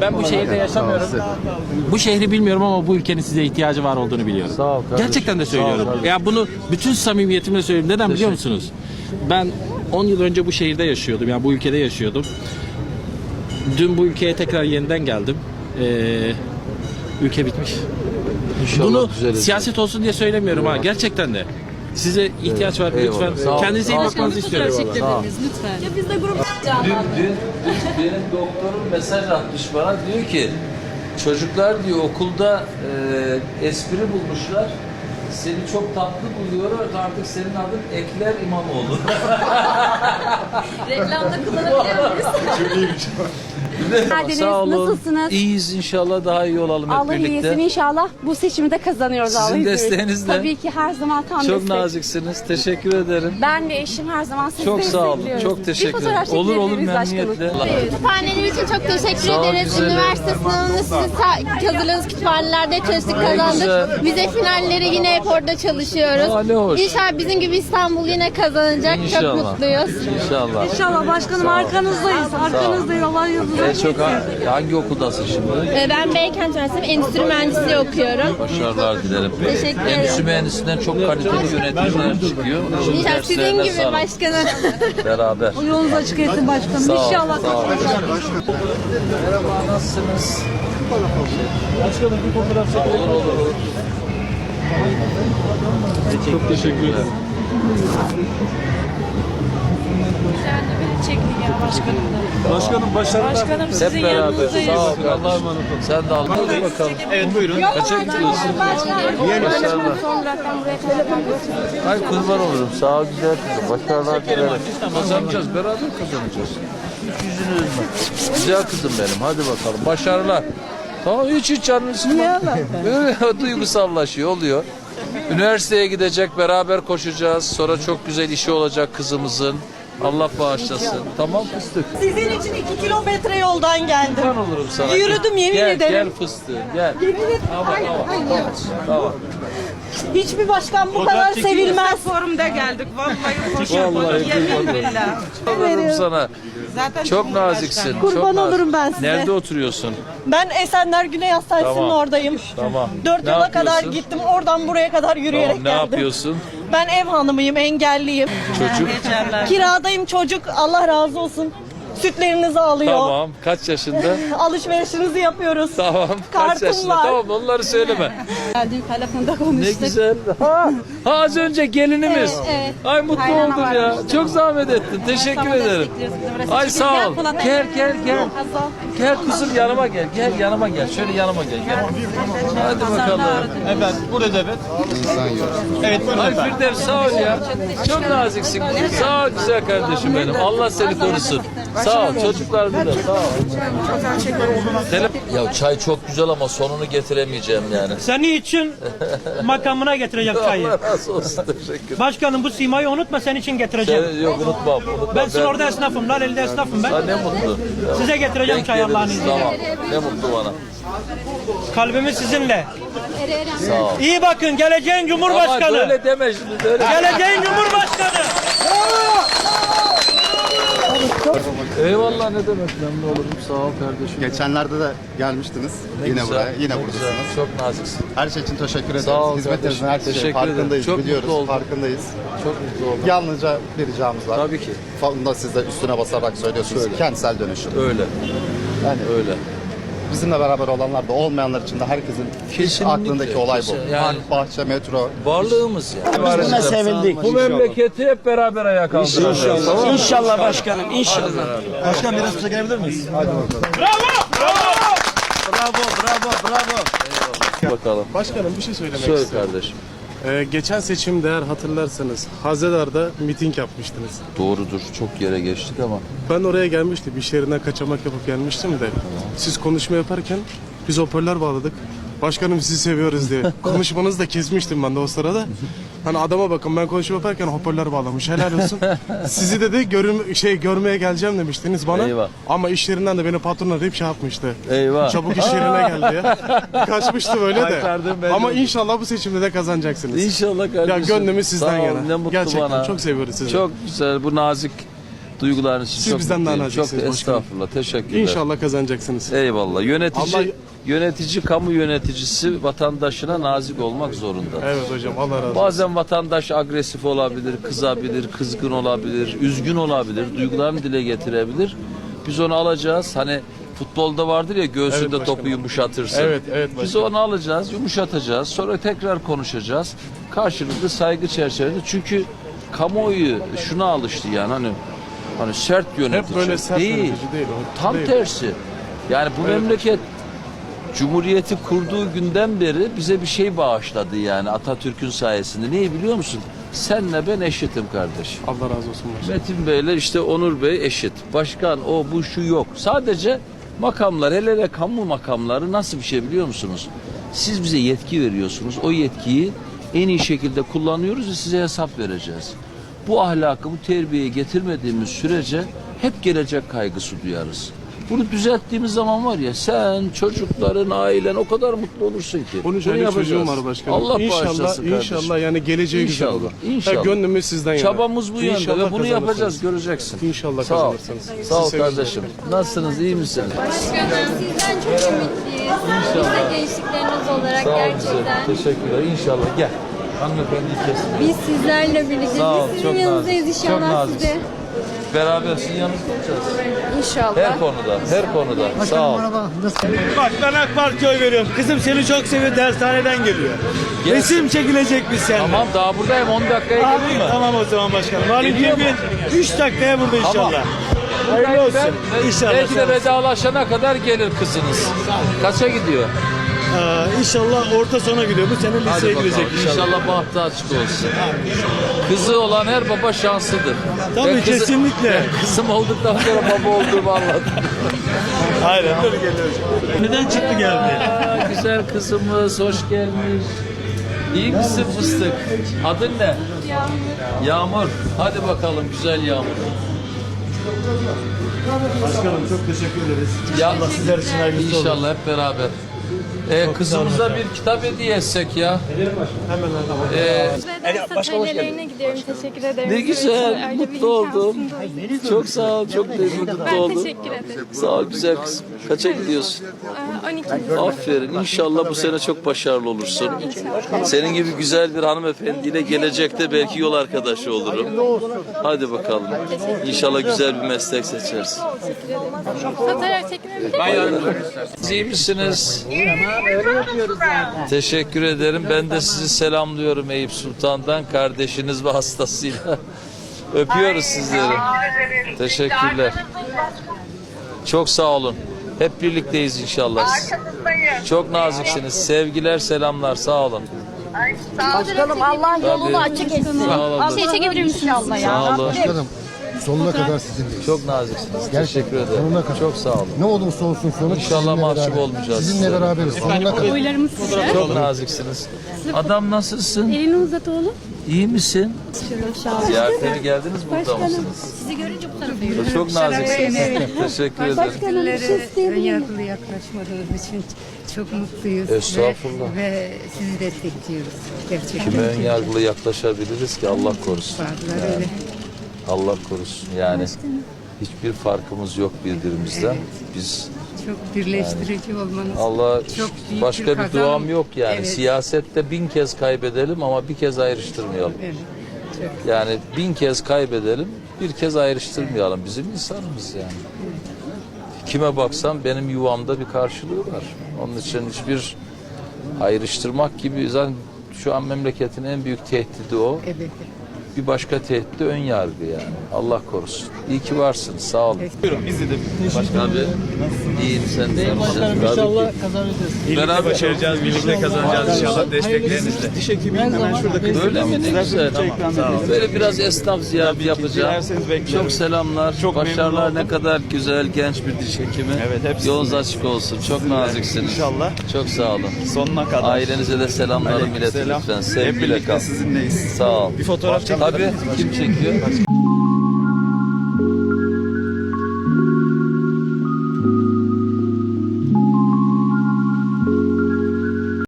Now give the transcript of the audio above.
Ben bu şehirde yaşamıyorum. Bu şehri bilmiyorum ama bu ülkenin size ihtiyacı var olduğunu biliyorum. Sağ ol kardeşim. Gerçekten de Sağ ol söylüyorum. kardeşim. Ya bunu bütün samimiyetimle söylüyorum. Neden biliyor musunuz? Ben 10 yıl önce bu şehirde yaşıyordum. Yani bu ülkede yaşıyordum. Dün bu ülkeye tekrar yeniden geldim. Ee, ülke bitmiş. İnşallah Bunu düzelir. siyaset olsun diye söylemiyorum ha. Gerçekten de. Size ihtiyaç var Eyvallah. lütfen. Sağ ol. Kendinize iyi Sağ ol. bakmanızı istiyorum. Biz de grup Dün, dün, dün benim doktorum mesaj atmış bana diyor ki çocuklar diyor okulda e, espri bulmuşlar. Seni çok tatlı buluyor artık senin adın Ekler İmamoğlu. reklamda kullanabiliyor muyuz? Geldiniz. Sağ olun. Nasılsınız? İyiyiz inşallah daha iyi olalım hep Allah birlikte. iyisin inşallah. Bu seçimi de kazanıyoruz Sizin Allah'ın izniyle. desteğinizle. Tabii ki her zaman tam Çok destek. naziksiniz. Teşekkür ederim. Ben ve eşim her zaman sizi Çok sağ olun. destekliyoruz. Çok Bir teşekkür fotoğraf ederim. Olur olur çekilebiliriz başkanım. memnuniyetle. Kütüphaneler için çok teşekkür Sağ ol, ederiz. güzelim. Üniversite sınavını sizin sa- hazırladığınız kütüphanelerde çalıştık, kazandık. Vize finalleri yine hep orada çalışıyoruz. Aa, ne hoş. İnşallah bizim gibi İstanbul yine kazanacak. Çok İnşallah. mutluyuz. İnşallah. İnşallah başkanım arkanızdayız. Arkanızdayız. Allah yolunuz En çok ha- hangi okuldasın şimdi? Ee, Ben Beykent Üniversitesi'nde endüstri mühendisliği okuyorum. Başarılar dilerim. Teşekkür ederim. Endüstri mühendisinden çok kaliteli yöneticiler çıkıyor. İnşallah sizin Derslerine gibi sağlık. başkanım. Beraber. Yolunuz açık etsin başkanım. Sağ ol, İnşallah. sağ ol. Merhaba, nasılsınız? Başkanım bir fotoğraf çekelim. Olur, olur. Çok teşekkür ederim. Başkanım başarılar. Başkanım Hep sizin beraber. yanınızdayız. Sağ ol. Allah'a emanet ol. Sen de al. Hadi bakalım. Evet buyurun. Kaça gidiyorsun? Başarılar. Ay kurban olurum. Sağ ol güzel kızım. Başarılar dilerim. Kazanacağız. Beraber kazanacağız. Hiç yüzünü üzme. Güzel kızım benim. Hadi bakalım. Başarılar. Tamam hiç hiç canını sıkma. Böyle duygusallaşıyor oluyor. Üniversiteye gidecek beraber koşacağız. Sonra çok güzel işi olacak kızımızın. Allah bağışlasın. Tamam fıstık. Sizin için iki kilometre yoldan geldim. Ben olurum sana. Yürüdüm, yemin gel, ederim. Gel fıstığı gel. Tamam tamam tamam. tamam. Hiçbir başkan bu kadar sevilmez. Forumda geldik. Vallahi hoş Vallahi Yemin billah. Olurum sana. Zaten Çok naziksin. Kurban çok nazik. olurum ben size. Nerede oturuyorsun? Ben Esenler Güney Hastanesi'nin Tamam. oradayım. Tamam. Dört Ne yola kadar yapıyorsun? gittim. Oradan buraya kadar yürüyerek Tamam, ne geldim. yapıyorsun? Ben ev hanımıyım, engelliyim. Çocuk. Kiradayım çocuk. Allah razı olsun. Sütlerinizi alıyor. Tamam. Kaç yaşında? Alışverişinizi yapıyoruz. Tamam. Kaç Kartım yaşında? var. Tamam onları söyleme. Geldim telefonda Ne konuştuk. güzel. Ha, ha az önce gelinimiz. Evet, evet. Ay mutlu Kaynana oldum ya. aramızda. Çok zahmet ettin. Teşekkür ederim. Ay sağ ol. Gel gel gel. Gel kızım yanıma gel. Gel yanıma gel. Şöyle yanıma gel. Gel. Hadi bakalım. Efendim burada evet. Evet buyurun Ay efendim. Firdevs sağ ol ya. Çok naziksin. Sağ ol güzel kardeşim benim. Allah seni korusun. Sağ ol. Çocuklar da sağ ol. Tele- Ya çay çok güzel ama sonunu getiremeyeceğim yani. Seni için makamına getireceğim çayı. Allah razı olsun. Teşekkür Başkanım bu simayı unutma senin için getireceğim. Seni yok unutmam. unutmam. Ben sizin orada esnafım, Laleli'de esnafım Ha, ben. ne mutlu. Size getireceğim çay Allah'ın Bekleriz. izniyle. Tamam. Ne mutlu bana. Kalbimiz sizinle. Sağ ol. İyi bakın geleceğin Ama Cumhurbaşkanı. böyle deme şimdi. Böyle. Geleceğin Cumhurbaşkanı. Eyvallah ne demek memnun olurum. Sağ ol kardeşim. Geçenlerde de gelmiştiniz. Ne yine güzel, buraya. Yine ne buradasınız. güzel. Çok naziksin. Her şey için teşekkür ederiz. Sağ ol Hizmetinizin her şeyi Teşekkür ederim. farkındayız. Çok biliyoruz. mutlu oldum. Farkındayız. Çok mutlu oldum. Yalnızca bir ricamız var. Tabii ki. Bunu da siz de üstüne basarak söylüyorsunuz. Söyle. Kentsel dönüşüm. Öyle. Yani Öyle. Bizimle beraber olanlar da olmayanlar için de herkesin Kesinlikle, aklındaki olay bu. Yani- Park, bahçe, metro. Varlığımız ya. Biz sevindik. Bu memleketi hep beraber ayağa kaldıracağız. İnşallah. İnşallah başkanım, inşallah. Başkan biraz kısa gelebilir miyiz? Hadi bakalım. Bakalım. Başkanım bir şey söylemek Söyle istiyorum. kardeşim. Ee, geçen seçimde eğer hatırlarsanız Hazedar'da miting yapmıştınız. Doğrudur. Çok yere geçtik ama. Ben oraya gelmiştim. İş yerinden kaçamak yapıp gelmiştim de. Siz konuşma yaparken biz hoparlör bağladık. Başkanım sizi seviyoruz diye. Konuşmanızı da kesmiştim ben de o sırada. Hani adama bakın ben konuşma yaparken hoparlör bağlamış. Helal olsun. Sizi dedi görüm şey görmeye geleceğim demiştiniz bana. Eyvah. Ama iş yerinden de beni patron arayıp şey yapmıştı. Eyvah. Çabuk iş yerine geldi ya. Kaçmıştı böyle de. ben Ama de. inşallah bu seçimde de kazanacaksınız. İnşallah kardeşim. Ya gönlümüz sizden Sağ ol, yana. Ne mutlu Gerçekten bana. çok seviyoruz sizi. Çok güzel bu nazik Duygularınız için Siz çok bizden daha mutluyum. Çok naziksiniz başkanım. estağfurullah. Teşekkürler. İnşallah kazanacaksınız. Eyvallah. Yönetici Allah- yönetici kamu yöneticisi vatandaşına nazik olmak zorunda. Evet hocam Allah razı olsun. Bazen vatandaş agresif olabilir, kızabilir, kızgın olabilir, üzgün olabilir, duygularını dile getirebilir. Biz onu alacağız. Hani futbolda vardır ya göğsünde başkanım. topu yumuşatırsın. Evet, evet Biz başkanım. onu alacağız, yumuşatacağız. Sonra tekrar konuşacağız. Karşılıklı saygı çerçevesinde. Çünkü kamuoyu şuna alıştı yani hani hani sert yönetici. böyle sert değil. yönetici değil o. Tam Değil. tersi. Yani bu memleket Cumhuriyeti kurduğu günden beri bize bir şey bağışladı yani Atatürk'ün sayesinde. Neyi biliyor musun? Senle ben eşitim kardeşim. Allah razı olsun başkanım. Metin Bey'le işte Onur Bey eşit. Başkan o bu şu yok. Sadece makamlar hele hele kamu makamları nasıl bir şey biliyor musunuz? Siz bize yetki veriyorsunuz. O yetkiyi en iyi şekilde kullanıyoruz ve size hesap vereceğiz. Bu ahlakı, bu terbiyeyi getirmediğimiz sürece hep gelecek kaygısı duyarız. Bunu düzelttiğimiz zaman var ya sen, çocukların, ailen o kadar mutlu olursun ki. 13 Bunu aylık yapacağız. çocuğum var başkanım. Allah inşallah, bağışlasın kardeşim. inşallah yani geleceği güzel İnşallah, olur. inşallah. Ha, gönlümüz sizden yana. Çabamız bu yönde İnşallah ve bunu yapacağız kazanırsınız. göreceksin. İnşallah Sağ ol. kazanırsınız. Sağ ol Sizi kardeşim. Nasılsınız iyi misiniz? Başkanım sizden çok ümitliyiz. Biz de gençlikleriniz olarak Sağ ol gerçekten. güzel. Teşekkürler. İnşallah gel. Hanımefendi kesin. Biz sizlerle birlikte. Sağ ol, Biz çok sizin yanınızdayız nazik, çok inşallah nazik. size. Beraber sizin yanınızda olacağız. İnşallah. Her konuda, her konuda. Sağ ol. Bak ben AK Parti'ye oy veriyorum. Kızım seni çok seviyor dershaneden geliyor. Gelsin. Resim çekilecek biz seninle. Tamam daha buradayım 10 dakikaya Abi, geleyim mi? tamam o zaman başkanım. Valim Geliyor bir 3 dakikaya burada inşallah. Hayırlı olsun. ben- İnşallah. Belki de vedalaşana kadar gelir kızınız. Kaça gidiyor? Aa, inşallah orta sona gidiyor. Bu sene Hadi liseye bakalım. girecek inşallah. İnşallah bahtı açık olsun. Kızı olan her baba şanslıdır. Tabii, Ben kızı- kesinlikle. ben kızım olduktan sonra baba olduğumu anladım. Aynen. Neden çıktı geldi? Aa, güzel kızımız hoş gelmiş. İyi misin fıstık? Adın ne? Yağmur. Yağmur. Hadi bakalım güzel Yağmur. Başkanım çok teşekkür ederiz. Ya, sizler için hayırlısı olsun. İnşallah hep beraber. Ee, kızımıza bir kitap hediye etsek ya. Hemen hemen. Ee, Satölyelerine gidiyorum. Teşekkür ederim. ne güzel, mutlu oldum. Çok sağ ol, çok da mutlu oldum. Teşekkür ederim. Sağ ol güzel kızım. Kaça gidiyorsun? 12. Aferin. İnşallah bu sene çok başarılı olursun. Senin gibi güzel bir hanımefendiyle gelecekte belki yol arkadaşı olurum. Hadi bakalım. İnşallah güzel bir meslek seçersin. Fotoğraf çekilebilir Siz iyi misiniz? Teşekkür ederim. Ben de sizi selamlıyorum Eyüp Sultan'dan kardeşiniz ve hastasıyla. Öpüyoruz sizleri. Teşekkürler. Çok sağ olun. Hep birlikteyiz inşallah. Çok naziksiniz. Sevgiler, selamlar. Sağ olun. Başkanım Allah yolunu açık etsin. Sağ olun. Şey çekebilir misin? İnşallah ya. Sağ olun. Başkanım sonuna kadar sizinleyiz. Çok naziksiniz. Teşekkür ederim. Sonuna kadar. Çok sağ olun. Ne olursa olsun sonuç İnşallah sizinle mahcup beraber. olmayacağız. Sizinle beraberiz sonuna kadar. Çok naziksiniz. Adam nasılsın? Elini uzat oğlum. İyi misin? Ziyarete mi geldiniz burada mısınız? Sizi görünce bu tarafa yürü. Çok naziksiniz. Teşekkür ederim. Ön yargılı yaklaşmadığımız için çok mutluyuz. Estağfurullah. Ve, ve sizi destekliyoruz. Gerçekten. Kime ön yargılı yaklaşabiliriz ki Allah korusun. Vardılar öyle. Allah korusun yani. Hiçbir farkımız yok birbirimizden. Biz Çok birleştirici olmanız. Allah Çok büyük başka bir kazanım. duam yok yani. Evet. Siyasette bin kez kaybedelim ama bir kez ayrıştırmayalım. Evet. Yani bin kez kaybedelim, bir kez ayrıştırmayalım. Bizim insanımız yani. Kime baksam benim yuvamda bir karşılığı var. Onun için hiçbir ayrıştırmak gibi zaten şu an memleketin en büyük tehdidi o. Evet. Bir başka tehdit de ön yargı yani. Allah korusun. İyi ki varsınız. Sağ olun. Buyurun izledim. Başkan abi. İyiyim sen de. Başkanım inşallah kazanacağız. Beraber Başaracağız, birlikte kazanacağız inşallah desteklerinizle. Diş hekimi hemen şurada Öyle mi? Ne güzel. Böyle biraz esnaf ziyareti yapacağım. Çok selamlar. Çok Başarılar ne kadar güzel genç bir diş hekimi. Evet, hepsi Yolunuz açık olsun. Çok naziksiniz. İnşallah. Çok sağ olun. Sonuna kadar. Ailenize de selamlarımı iletin lütfen. Hep Sevgiyle birlikte kal. sizinleyiz. Sağ ol. Bir fotoğraf çekelim. Tabii. Kim çekiyor?